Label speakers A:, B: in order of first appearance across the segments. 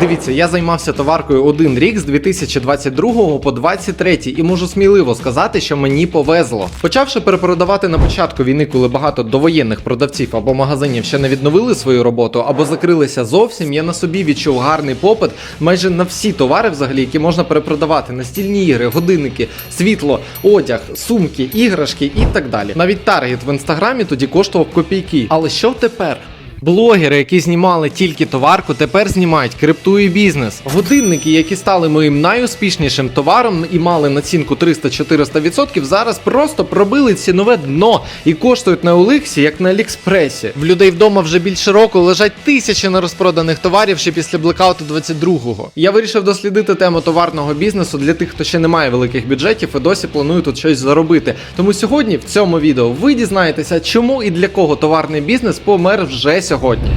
A: Дивіться, я займався товаркою один рік з 2022 по 23 і можу сміливо сказати, що мені повезло. Почавши перепродавати на початку війни, коли багато довоєнних продавців або магазинів ще не відновили свою роботу або закрилися зовсім, я на собі відчув гарний попит майже на всі товари, взагалі, які можна перепродавати: настільні ігри, годинники, світло, одяг, сумки, іграшки і так далі. Навіть таргет в інстаграмі тоді коштував копійки. Але що тепер? Блогери, які знімали тільки товарку, тепер знімають крипту і бізнес. Годинники, які стали моїм найуспішнішим товаром і мали націнку 300-400%, зараз просто пробили цінове дно і коштують на Оликсі, як на Алікспресі. В людей вдома вже більше року лежать тисячі нерозпроданих товарів ще після блекауту 22-го. Я вирішив дослідити тему товарного бізнесу для тих, хто ще не має великих бюджетів і досі планує тут щось заробити. Тому сьогодні в цьому відео ви дізнаєтеся, чому і для кого товарний бізнес помер вже сьогодні.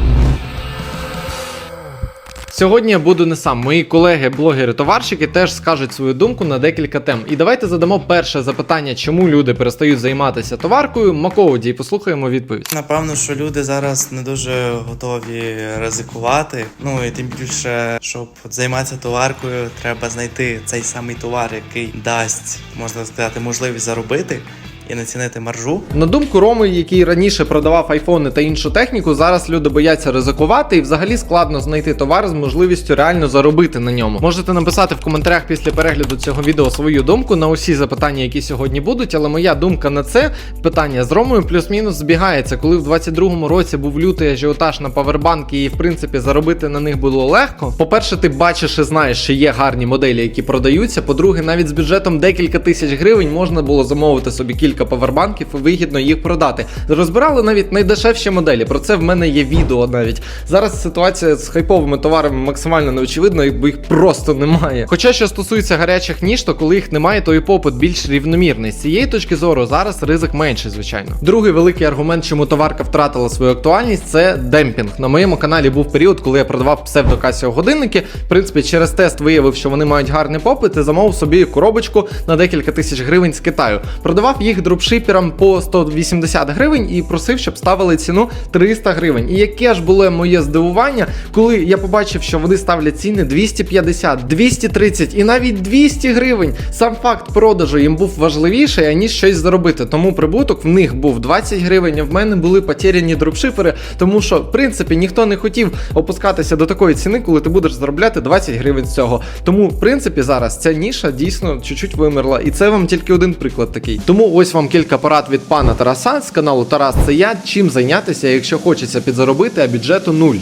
A: Сьогодні я буду не сам. Мої колеги, блогери-товарщики теж скажуть свою думку на декілька тем. І давайте задамо перше запитання, чому люди перестають займатися товаркою Маководі, і послухаємо відповідь.
B: Напевно, що люди зараз не дуже готові ризикувати. Ну і тим більше, щоб займатися товаркою, треба знайти цей самий товар, який дасть, можна сказати, можливість заробити і націнити маржу.
A: На думку Роми, який раніше продавав айфони та іншу техніку, зараз люди бояться ризикувати і взагалі складно знайти товар з можливістю реально заробити на ньому. Можете написати в коментарях після перегляду цього відео свою думку на усі запитання, які сьогодні будуть. Але моя думка на це питання з Ромою плюс-мінус збігається. Коли в 22-му році був лютий ажіотаж на павербанки, і в принципі заробити на них було легко. По-перше, ти бачиш і знаєш, що є гарні моделі, які продаються. По-друге, навіть з бюджетом декілька тисяч гривень можна було замовити собі кілька павербанків і вигідно їх продати. Розбирали навіть найдешевші моделі. Про це в мене є відео навіть. Зараз ситуація з хайповими товарами максимально неочевидна, бо їх просто немає. Хоча що стосується гарячих ніж, то коли їх немає, то і попит більш рівномірний. З цієї точки зору зараз ризик менший, звичайно. Другий великий аргумент, чому товарка втратила свою актуальність, це демпінг. На моєму каналі був період, коли я продавав псевдокасіо годинники. В принципі, через тест виявив, що вони мають гарний попит, і замовив собі коробочку на декілька тисяч гривень з Китаю. Продавав їх дропшиперам по 180 гривень і просив, щоб ставили ціну 300 гривень. І яке ж було моє здивування, коли я побачив, що вони ставлять ціни 250, 230 і навіть 200 гривень. Сам факт продажу їм був важливіший, аніж щось заробити. Тому прибуток в них був 20 гривень. А в мене були потеряні дропшипери, тому що в принципі ніхто не хотів опускатися до такої ціни, коли ти будеш заробляти 20 гривень з цього. Тому, в принципі, зараз ця ніша дійсно чуть-чуть вимерла. І це вам тільки один приклад такий. Тому ось вам кілька порад від пана Тараса з каналу Тарас. Це я чим зайнятися, якщо хочеться підзаробити, а бюджету нуль.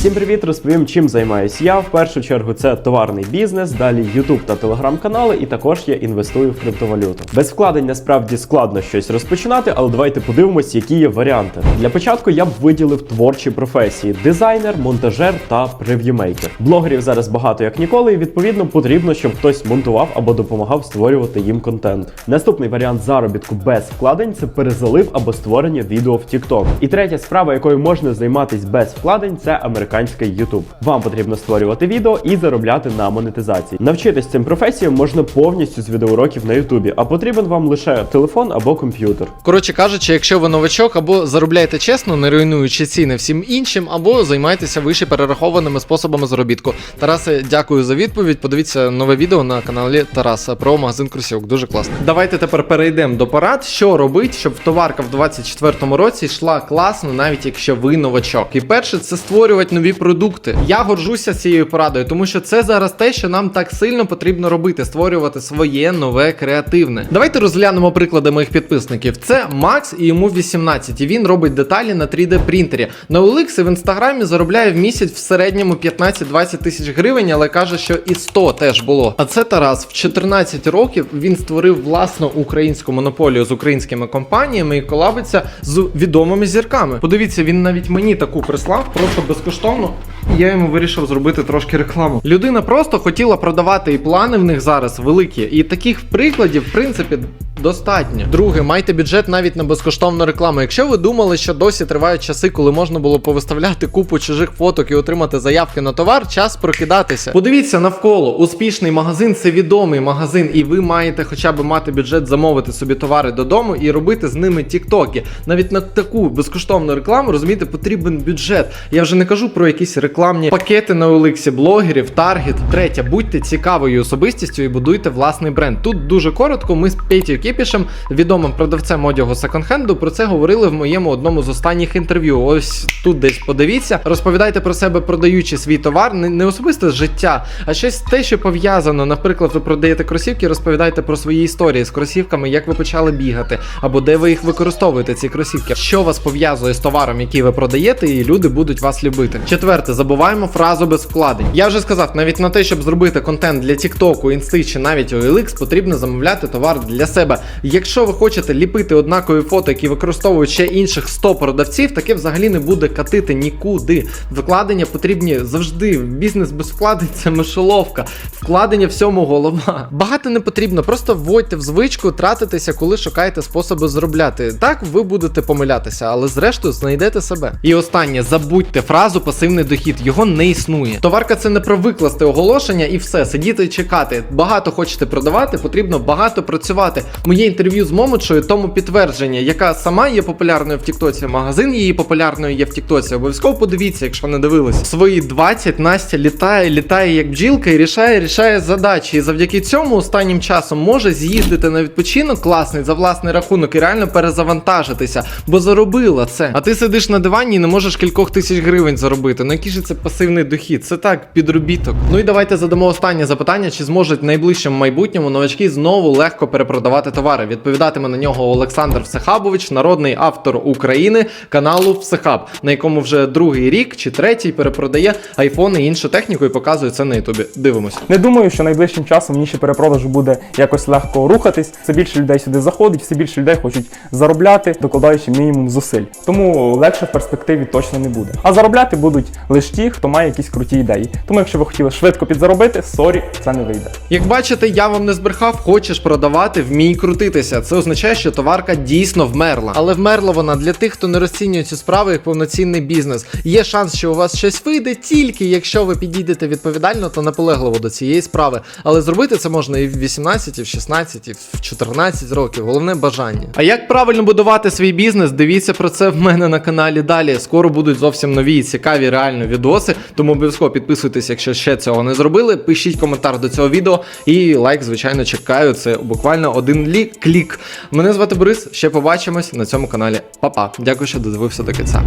C: Всім привіт, розповім, чим займаюсь я. В першу чергу це товарний бізнес, далі YouTube та телеграм-канали, і також я інвестую в криптовалюту. Без вкладень насправді складно щось розпочинати, але давайте подивимось, які є варіанти. Для початку я б виділив творчі професії: дизайнер, монтажер та прев'юмейкер. Блогерів зараз багато як ніколи, і відповідно потрібно, щоб хтось монтував або допомагав створювати їм контент. Наступний варіант заробітку без вкладень це перезалив або створення відео в TikTok. І третя справа, якою можна займатися без вкладень, це американський YouTube. Вам потрібно створювати відео і заробляти на монетизації. Навчитись цим професіям можна повністю з відеоуроків на YouTube, а потрібен вам лише телефон або комп'ютер.
A: Коротше кажучи, якщо ви новачок, або заробляєте чесно, не руйнуючи ціни всім іншим, або займайтеся вище перерахованими способами заробітку. Тарасе, дякую за відповідь. Подивіться нове відео на каналі Тараса про магазин Кросівок. Дуже класно. Давайте тепер перейдемо до порад, що робить, щоб товарка в 24-му році йшла класно, навіть якщо ви новачок. І перше, це створювати нові продукти. Я горжуся цією порадою, тому що це зараз те, що нам так сильно потрібно робити, створювати своє нове креативне. Давайте розглянемо приклади моїх підписників. Це Макс і йому 18, і він робить деталі на 3D принтері. На OLX в інстаграмі заробляє в місяць в середньому 15-20 тисяч гривень, але каже, що і 100 теж було. А це Тарас в 14 років він створив власну українську монополію з українськими компаніями і колабиться з відомими зірками. Подивіться, він навіть мені таку прислав, просто безкоштовно. І я йому вирішив зробити трошки рекламу. Людина просто хотіла продавати, і плани в них зараз великі. І таких прикладів, в принципі, достатньо. Друге, майте бюджет навіть на безкоштовну рекламу. Якщо ви думали, що досі тривають часи, коли можна було повиставляти купу чужих фоток і отримати заявки на товар, час прокидатися. Подивіться навколо. Успішний магазин це відомий магазин, і ви маєте хоча б мати бюджет замовити собі товари додому і робити з ними тіктоки. Навіть на таку безкоштовну рекламу розумієте, потрібен бюджет. Я вже не кажу про якісь рекламні пакети на Оликсі, блогерів, таргет. Третє, будьте цікавою особистістю і будуйте власний бренд. Тут дуже коротко. Ми з Петю Кіпішем, відомим продавцем одягу секонд-хенду, про це говорили в моєму одному з останніх інтерв'ю. Ось тут десь подивіться. Розповідайте про себе, продаючи свій товар, не, особисте життя, а щось те, що пов'язано. Наприклад, ви продаєте кросівки, розповідайте про свої історії з кросівками, як ви почали бігати, або де ви їх використовуєте, ці кросівки. Що вас пов'язує з товаром, який ви продаєте, і люди будуть вас любити. Четверте, забуваємо фразу без вкладень. Я вже сказав, навіть на те, щоб зробити контент для TikTok, інсти чи навіть OLX, потрібно замовляти товар для себе. Якщо ви хочете ліпити однакові фото, які використовують ще інших 100 продавців, таке взагалі не буде катити нікуди. Вкладення потрібні завжди. Бізнес без вкладень це мишоловка. Вкладення всьому голова. Багато не потрібно, просто вводьте в звичку тратитися, коли шукаєте способи заробляти. Так ви будете помилятися, але зрештою знайдете себе. І останнє, забудьте фразу пасивний дохід, його не існує. Товарка це не про викласти оголошення і все, сидіти і чекати. Багато хочете продавати, потрібно багато працювати. Моє інтерв'ю з Момочою тому підтвердження, яка сама є популярною в Тіктоці, магазин її популярною є в Тіктоці. Обов'язково подивіться, якщо не дивились. Свої 20 Настя літає, літає як бджілка і рішає, рішає задачі. І завдяки цьому останнім часом може з'їздити на відпочинок класний за власний рахунок і реально перезавантажитися, бо заробила це. А ти сидиш на дивані і не можеш кількох тисяч гривень заробити. Ну який же це пасивний дохід? Це так, підробіток. Ну і давайте задамо останнє запитання: чи зможуть в найближчому майбутньому новачки знову легко перепродавати товари? Відповідатиме на нього Олександр Всехабович, народний автор України каналу Всехаб, на якому вже другий рік чи третій перепродає айфони і іншу техніку і показує це на Ютубі. Дивимось.
D: Не думаю, що найближчим часом ніші перепродажу буде якось легко рухатись. Все більше людей сюди заходить, все більше людей хочуть заробляти, докладаючи мінімум зусиль. Тому легше в перспективі точно не буде. А заробляти будуть лише ті, хто має якісь круті ідеї. Тому, якщо ви хотіли швидко підзаробити, сорі, це не вийде.
A: Як бачите, я вам не збрехав, хочеш продавати, в вмій крутитися. Це означає, що товарка дійсно вмерла. Але вмерла вона для тих, хто не розцінює цю справу як повноцінний бізнес. Є шанс, що у вас щось вийде тільки якщо ви підійдете відповідально та наполегливо до цієї справи. Але зробити це можна і в 18, і в 16, і в 14 років. Головне бажання. А як правильно будувати свій бізнес? Дивіться про це в мене на каналі далі. Скоро будуть зовсім нові і цікаві реально відоси. Тому обов'язково підписуйтесь, якщо ще цього не зробили. Пишіть коментар до цього відео і лайк, звичайно, чекаю. Це буквально один лі клік. Мене звати Борис. Ще побачимось на цьому каналі. Па-па. Дякую, що додивився до кінця.